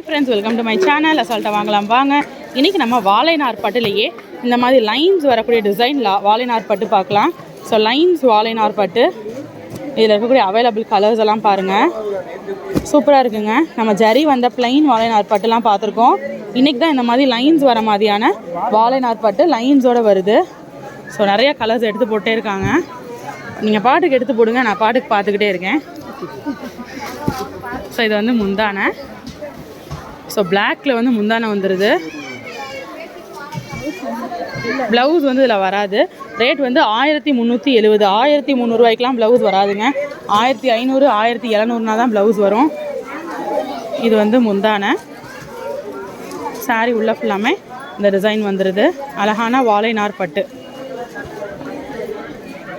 Hi friends welcome to my channel அசால்ட்டை வாங்கலாம் வாங்க. இன்றைக்கி நம்ம வாழைநார் பட்டுலேயே இந்த மாதிரி லைன்ஸ் வரக்கூடிய டிசைனில் வாழைநார் பட்டு பார்க்கலாம். ஸோ லைன்ஸ் வாழைநார் பட்டு இதில் இருக்கக்கூடிய அவைலபிள் கலர்ஸ் எல்லாம் பாருங்கள் சூப்பராக இருக்குங்க. நம்ம ஜரி வந்த பிளைன் வாழைநார் பட்டுலாம் பார்த்துருக்கோம். இன்றைக்கி தான் இந்த மாதிரி லைன்ஸ் வர மாதிரியான வாழைநார் பட்டு லைன்ஸோடு வருது. ஸோ நிறைய கலர்ஸ் எடுத்து போட்டே இருக்காங்க. நீங்கள் பாட்டுக்கு எடுத்து போடுங்க நான் பாட்டுக்கு பார்த்துக்கிட்டே இருக்கேன். ஸோ இது வந்து முந்தான. ஸோ பிளாக்கில் வந்து முந்தானை வந்துடுது ப்ளவுஸ் வந்து இதில் வராது. ரேட் வந்து ஆயிரத்தி முந்நூற்றி எழுபது ஆயிரத்தி முந்நூறுவாய்க்கெலாம் ப்ளவுஸ் வராதுங்க. ஆயிரத்தி ஐநூறு ஆயிரத்தி எழுநூறுனா தான் ப்ளவுஸ் வரும். இது வந்து முந்தானை. சாரீ உள்ள ஃபுல்லாமே இந்த டிசைன் வந்துடுது அழகான வாழை நார் பட்டு.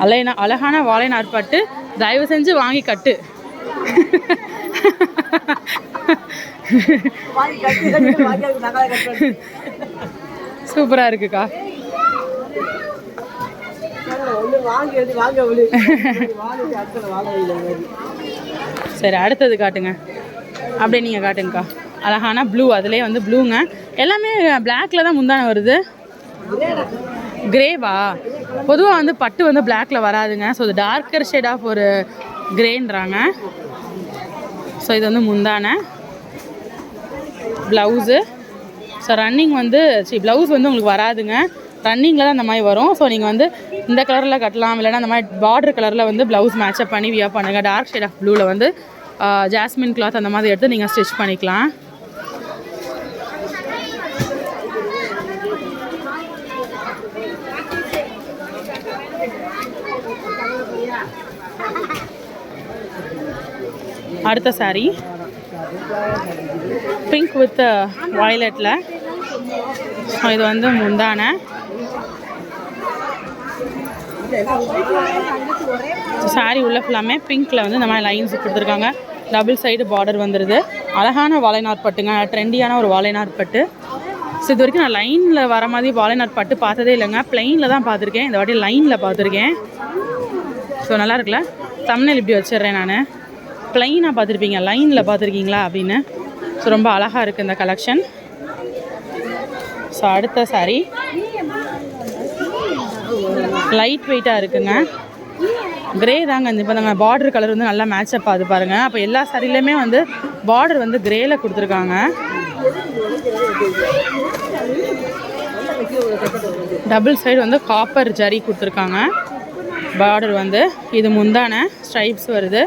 அலைனா அழகான வாழை பட்டு தயவு செஞ்சு வாங்கி கட்டு. சூப்பராக இருக்குக்கா. சரி அடுத்தது காட்டுங்க. அப்படியே நீங்கள் காட்டுங்கக்கா. அழகான ப்ளூ அதுலேயே வந்து ப்ளூங்க எல்லாமே பிளாக்ல தான் முந்தான வருது. கிரேவா பொதுவாக வந்து பட்டு வந்து பிளாக்ல வராதுங்க. ஸோ இது டார்க்கர் ஷேட் ஆஃப் ஒரு கிரேன்றாங்க ஸோ இது வந்து முந்தான. ப்ளவுஸு ஸோ ரன்னிங் வந்து சி ப்ளவுஸ் வந்து உங்களுக்கு வராதுங்க. ரன்னிங்கில் தான் அந்த மாதிரி வரும். ஸோ நீங்கள் வந்து இந்த கலரில் கட்டலாம். இல்லைன்னா அந்த மாதிரி பார்டர் கலரில் வந்து ப்ளவுஸ் மேட்சப் பண்ணி வியா பண்ணுங்கள் டார்க் ஷேட் ஆஃப் ப்ளூவில் வந்து ஜாஸ்மின் கிளாத் அந்த மாதிரி எடுத்து நீங்கள் ஸ்டிச் பண்ணிக்கலாம். அடுத்த saree. பிங்க் வித் வயலட்டில் இது வந்து முந்தான. Saree உள்ள ஃபுல்லாமே பிங்க்கில் வந்து இந்த மாதிரி லைன்ஸ் கொடுத்துருக்காங்க. டபுள் சைடு பார்டர் வந்துடுது அழகான வாழைநார் பட்டுங்க. ட்ரெண்டியான ஒரு வாழைநார் பட்டு. ஸோ இது வரைக்கும் நான் லைனில் வர மாதிரி வாழைநார் பட்டு பார்த்ததே இல்லைங்க. ப்ளைனில் தான் பார்த்துருக்கேன். இந்த வாட்டி லைனில் பார்த்துருக்கேன். ஸோ நல்லா இருக்குல்ல? தமிழில் இப்படி வச்சிடுறேன் நான். ப்ளைனாக பார்த்துருப்பீங்க. லைனில் பார்த்துருக்கீங்களா அப்படின்னு? ஸோ ரொம்ப அழகாக இருக்குது இந்த கலெக்ஷன் ஸோ அடுத்த saree. லைட் வெயிட்டாக இருக்குங்க. கிரே தாங்க. இந்த இப்போ நாங்கள் பார்டர் கலர் வந்து நல்லா மேட்சப் ஆகுது பாருங்கள் அப்போ எல்லா சாரிலையுமே வந்து பார்டர் வந்து கிரேல கொடுத்துருக்காங்க. டபுள் சைடு வந்து காப்பர் ஜரி கொடுத்துருக்காங்க. பார்டர் வந்து இது முந்தான ஸ்ட்ரைப்ஸ் வருது.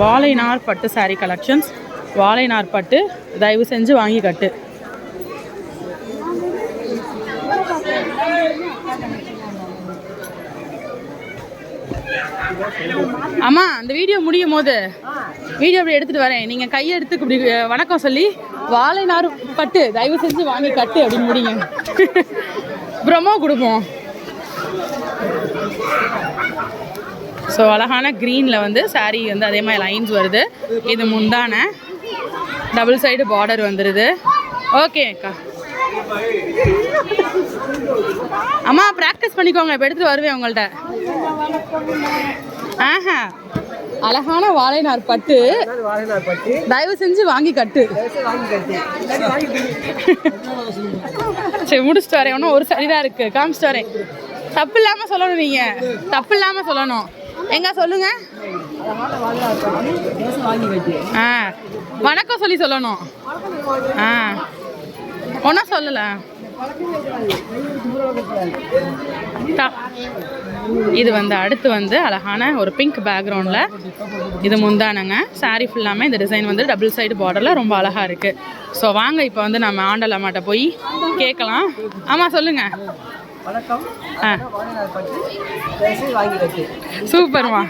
வாழைநார் பட்டு saree கலெக்ஷன்ஸ் வாழைநார் பட்டு தயவு செஞ்சு வாங்கி கட்டு. அம்மா அந்த வீடியோ முடியும் போது வீடியோ அப்படி எடுத்துட்டு வரேன். நீங்க கையை எடுத்து இப்படி வணக்கம் சொல்லி வாழைநார் பட்டு தயவு செஞ்சு வாங்கி கட்டு அப்படின்னு முடியும் ப்ரொமோ கொடுப்போம். ஸோ அழகான க்ரீனில் வந்து சாரீ வந்து அதே மாதிரி லைன்ஸ் வருது. இது முந்தான. டபுள் சைடு பார்டர் வந்துடுது ஓகே அக்கா. அம்மா ப்ராக்டிஸ் பண்ணிக்கோங்க. இப்போ எடுத்துகிட்டு வருவேன் உங்கள்கிட்ட ஆஹா. அழகான வாழைநார் பட்டு. தயவு செஞ்சு வாங்கி கட்டு. சரி முடிச்சுட்டு வரேன். ஒன்றும் ஒரு சரிதான் இருக்குது இருக்கு. காமிச்சிட்டு வரேன். தப்பு இல்லாமல் சொல்லணும் நீங்கள் தப்பு இல்லாமல் சொல்லணும். எங்க சொல்லுங்க? ஆ வணக்கம் சொல்லி சொல்லணும். ஆ ஒன்றும் சொல்லல. இது வந்து அடுத்து வந்து அழகான ஒரு பிங்க் பேக்ரவுண்டில் இது முந்தானங்க. சாரீ ஃபுல்லாமே இந்த டிசைன் வந்து டபுள் சைடு பார்டரில் ரொம்ப அழகாக இருக்குது ஸோ வாங்க இப்போ வந்து நம்ம ஆண்டல் அம்மாட்ட போய் கேட்கலாம். ஆமாம் சொல்லுங்கள் வணக்கம். சூப்பர்மா.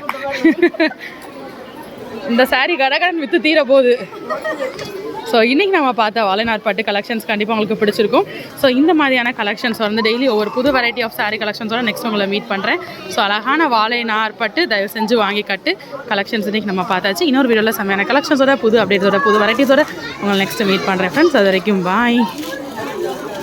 இந்த saree கடகடன் விற்று தீர போகுது. ஸோ இன்றைக்கி நம்ம பார்த்த வாழைநார் பட்டு கலெக்ஷன்ஸ் கண்டிப்பாக உங்களுக்கு பிடிச்சிருக்கும். ஸோ இந்த மாதிரியான கலெக்ஷன்ஸ் வந்து டெய்லி ஒவ்வொரு புது வெரைட்டி ஆஃப் saree கலெக்ஷன்ஸோட நெக்ஸ்ட் உங்களை மீட் பண்ணுறேன் ஸோ அழகான வாழைநார் பட்டு தயவு செஞ்சு வாங்கி கட்டு. கலெக்ஷன்ஸ் இன்றைக்கி நம்ம பார்த்தாச்சு. இன்னொரு வீடியோவில் செம்மையான கலெக்ஷன்ஸோட புது அப்டேட்ஸோட புது வெரைட்டிஸோட உங்களை நெக்ஸ்ட் மீட் பண்ணுறேன் ஃப்ரெண்ட்ஸ் அது வரைக்கும் பாய்